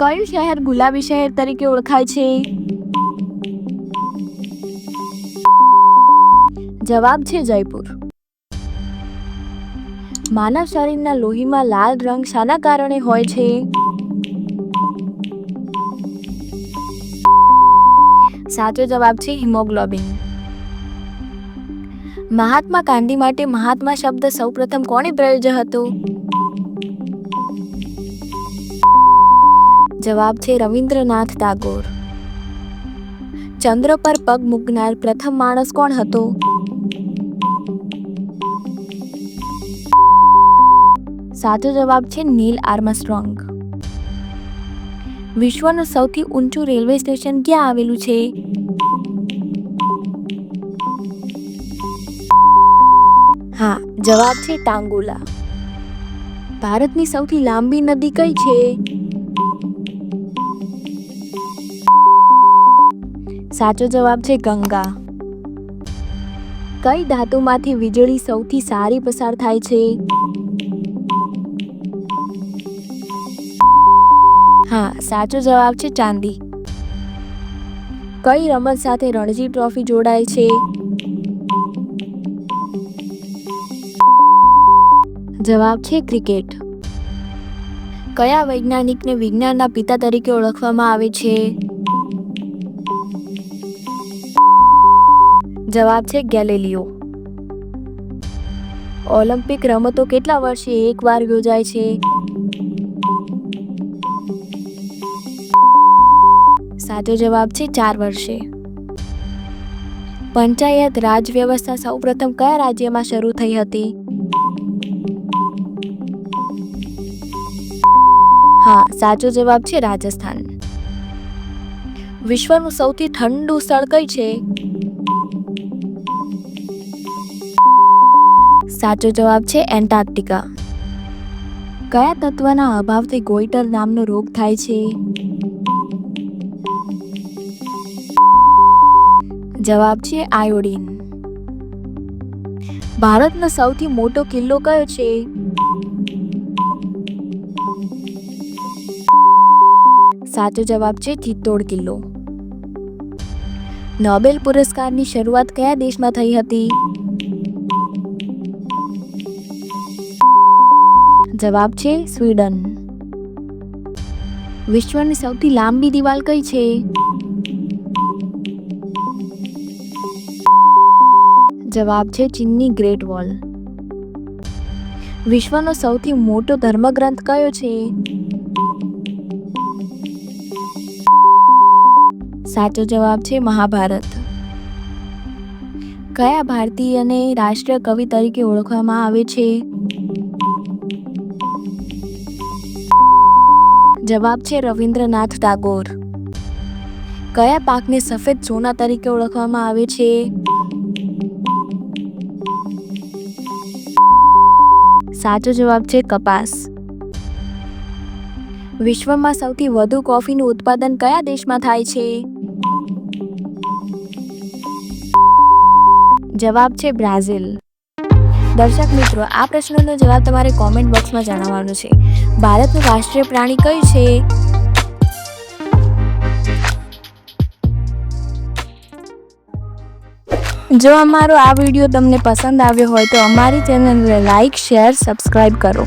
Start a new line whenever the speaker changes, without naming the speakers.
કયું શહેર ગુલાબી શહેર તરીકે ઓળખાય છે? જવાબ છે જયપુર. માનવ શરીરના લોહીમાં લાલ રંગ શાના કારણે હોય છે? સાચો જવાબ છે હિમોગ્લોબિન. મહાત્મા ગાંધી માટે મહાત્મા શબ્દ સૌપ્રથમ કોણે પ્રયોજ્યો હતો? જવાબ છે રવિન્દ્રનાથ ટાગોર. ચંદ્ર પર પગ મૂકનાર પ્રથમ માણસ કોણ હતો? સાચો જવાબ છે નીલ આર્મસ્ટ્રોંગ. વિશ્વનું સૌથી ઊંચું રેલવે સ્ટેશન ક્યાં આવેલું છે? હા, જવાબ છે ટાંગુલા. ભારતની સૌથી લાંબી નદી કઈ છે? સાચો જવાબ છે ગંગા. કઈ ધાતુમાંથી વીજળી સૌથી સારી પસાર થાય છે? હા, સાચો જવાબ છે ચાંદી. કઈ રમત સાથે રણજી ટ્રોફી જોડાય છે? જવાબ છે ક્રિકેટ. કયા વૈજ્ઞાનિકને વિજ્ઞાનના પિતા તરીકે ઓળખવામાં આવે છે? જવાબ છે ગેલેલિયો. ઓલિમ્પિક રમતો કેટલા વર્ષે એકવાર યોજાય છે? સાચો જવાબ છે ચાર વર્ષે. પંચાયત રાજ વ્યવસ્થા સૌપ્રથમ કયા રાજ્યમાં શરૂ થઈ હતી? હા, સાચો જવાબ છે રાજસ્થાન. વિશ્વનું સૌથી ઠંડુ સ્થળ કઈ છે? સાચો જવાબ છે એન્ટાર્કટિકા. કયા તત્વના અભાવથી ગોઈટર નામનો રોગ થાય છે? જવાબ છે આયોડિન. ભારતનો સૌથી મોટો કિલ્લો કયો છે? સાચો જવાબ છે ચિત્તોડ કિલ્લો. નોબેલ પુરસ્કારની શરૂઆત કયા દેશમાં થઈ હતી? જવાબ છે સ્વીડન. વિશ્વની સૌથી લાંબી દિવાલ કઈ છે? જવાબ છે ચીનની ગ્રેટ વોલ. વિશ્વનો સૌથી મોટો ધર્મગ્રંથ કયો છે? સાચો જવાબ છે મહાભારત. કયા ભારતીયને રાષ્ટ્રીય કવિ તરીકે ઓળખવામાં આવે છે? જવાબ છે રવિન્દ્રનાથ ટાગોર. કયા પાકને સફેદ સોના તરીકે ઓળખવામાં આવે છે? સાચો જવાબ છે કપાસ. વિશ્વમાં સૌથી વધુ કોફીનું ઉત્પાદન કયા દેશમાં થાય છે? જવાબ છે બ્રાઝિલ. દર્શક મિત્રો, આ પ્રશ્નનો જવાબ તમારે કોમેન્ટ બોક્સમાં જણાવવાનો છે. ભારતનું રાષ્ટ્રીય પ્રાણી કયું છે? જો અમારો આ વીડિયો તમને પસંદ આવ્યો હોય તો અમારી ચેનલને લાઇક શેર સબસ્ક્રાઈબ કરો.